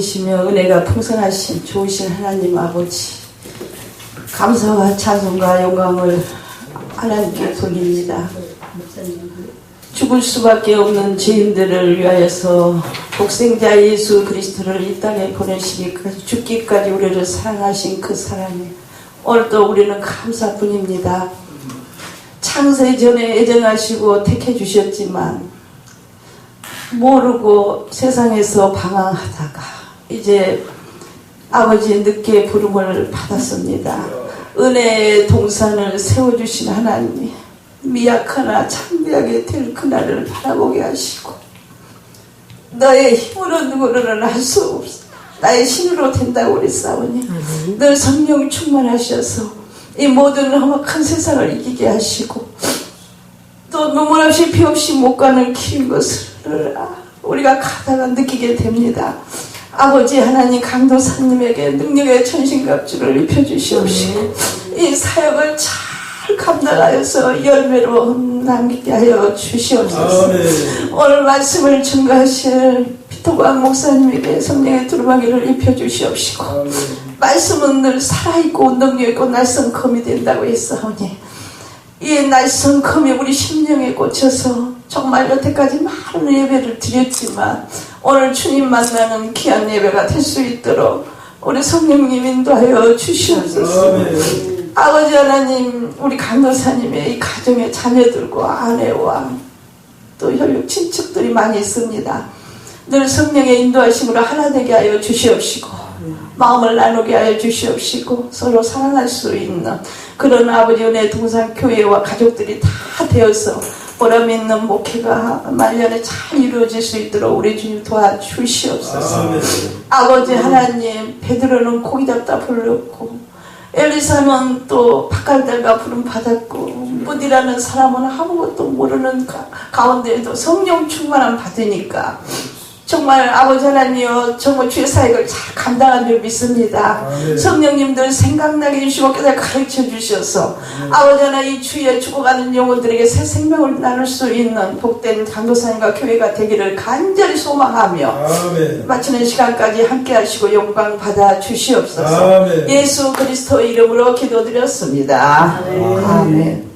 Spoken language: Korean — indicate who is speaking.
Speaker 1: 시며 은혜가 풍성하신 좋으신 하나님 아버지 감사와 찬송과 영광을 하나님께 돌립니다. 죽을 수밖에 없는 죄인들을 위하여서 독생자 예수 그리스도를 이 땅에 보내시기까지 죽기까지 우리를 사랑하신 그 사랑에 오늘도 우리는 감사뿐입니다. 창세 전에 애정하시고 택해 주셨지만 모르고 세상에서 방황하다가 이제 아버지 늦게 부름을 받았습니다. 은혜의 동산을 세워주신 하나님 미약하나 창대하게 될 그날을 바라보게 하시고 너의 힘으로 누구를 할수 없어 나의 힘으로 된다고 그랬사오니 늘 성령 충만하셔서 이 모든 험악한 세상을 이기게 하시고 또 눈물 없이 피 없이 못 가는 길 것을 우리가 가다가 느끼게 됩니다. 아버지 하나님 강도사님에게 능력의 천신갑주를 입혀주시옵시고 이 사역을 잘 감당하여서 열매로 남기게 하여 주시옵소서. 오늘 말씀을 증거하실 피터광 목사님에게 성령의 두루마기를 입혀주시옵시고. 말씀은 늘 살아있고 능력있고 날선 검이 된다고 했사오니 이 날선 검이 우리 심령에 꽂혀서 정말 여태까지 많은 예배를 드렸지만 오늘 주님 만나는 귀한 예배가 될 수 있도록 우리 성령님 인도하여 주시옵소서
Speaker 2: 아멘.
Speaker 1: 아버지 하나님 우리 강도사님의 이 가정의 자녀들과 아내와 또 혈육 친척들이 많이 있습니다. 늘 성령의 인도하심으로 하나 되게 하여 주시옵시고 마음을 나누게 하여 주시옵시고 서로 사랑할 수 있는 그런 아버지 은혜 동산 교회와 가족들이 다 되어서 보람 있는 목회가 말년에 잘 이루어질 수 있도록 우리 주님 도와주시옵소서.
Speaker 2: 아멘.
Speaker 1: 아버지 하나님 베드로는 고기 잡다 불렀고 엘리사는 또 박갈달과 부름 받았고 무디라는 사람은 아무것도 모르는 가, 가운데에도 성령 충만함 받으니까 정말 아버지 하나님여 정말 주의 사역을 잘 감당한 줄 믿습니다.
Speaker 2: 아멘.
Speaker 1: 성령님들 생각나게 해주시고 깨달 가르쳐 주셔서 아버지 하나님 이 주위에 죽어가는 영혼들에게 새 생명을 나눌 수 있는 복된 강도사님과 교회가 되기를 간절히 소망하며
Speaker 2: 아멘.
Speaker 1: 마치는 시간까지 함께 하시고 영광 받아 주시옵소서.
Speaker 2: 아멘.
Speaker 1: 예수 그리스도 이름으로 기도드렸습니다.
Speaker 2: 아멘.
Speaker 1: 아멘.